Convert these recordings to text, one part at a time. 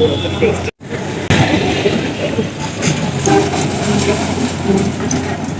Thank you.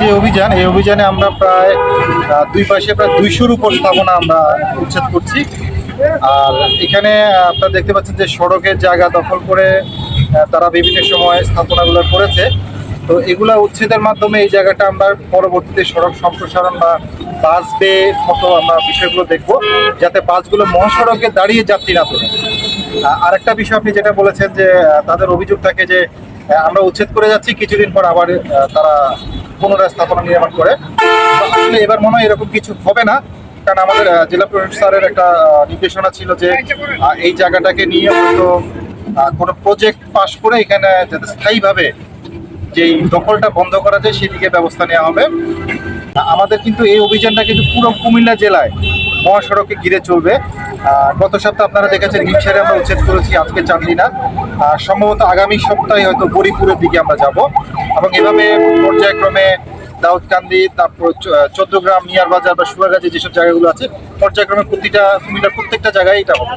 যে অভিযান, এই অভিযানে আমরা প্রায় দুই পাশে প্রায় দুইশোর উপর স্থাপনা আমরা উচ্ছেদ করছি। আর এখানে আপনারা দেখতে পাচ্ছেন যে সড়কের জায়গা দখল করে তারা বিভিন্ন সময় স্থাপনাগুলো করেছে। তো এগুলা উচ্ছেদের মাধ্যমে এই জায়গাটা আমরা পরবর্তীতে সড়ক সম্প্রসারণ বা বাস বে মতো আমরা বিষয়গুলো দেখব, যাতে বাসগুলো মহাসড়কে দাঁড়িয়ে যাত্রী না তোলে। আরেকটা বিষয় আপনি যেটা বলেছেন যে তাদের অভিযোগ থাকে যে আমরা উচ্ছেদ করে যাচ্ছি, কিছুদিন পর আবার তারা পুনরায় স্থাপনা নির্মাণ করে। আসলে এবার মনে হয় এরকম কিছু হবে না, কারণ আমাদের জেলা প্রশাসক স্যারের একটা নির্দেশনা ছিল যে এই জায়গাটাকে নিয়ে হয়তো কোনো প্রজেক্ট পাশ করে এখানে যাতে স্থায়ীভাবে যেই দখলটা বন্ধ করা যায়, সেদিকে ব্যবস্থা নেওয়া হবে। আমাদের কিন্তু এই অভিযানটা কিন্তু পুরো কুমিল্লা জেলায় মহাসড়কে ঘিরে চলবে। গত সপ্তাহে আপনারা দেখেছেন হিমসারে আমরা উচ্ছেদ করেছি, আজকে চান্দিনা সম্ভবত আগামী সপ্তাহে হয়তো গরিপুরের দিকে আমরা যাব। এবং এভাবে পর্যায়ক্রমে দাউদকান্দি, তারপর চোদ্দগ্রাম মিয়ার বাজার বা সুরাগাজি যেসব জায়গাগুলো আছে, পর্যায়ক্রমে প্রতিটা কুমিল্লার প্রত্যেকটা জায়গায় এটা হবে।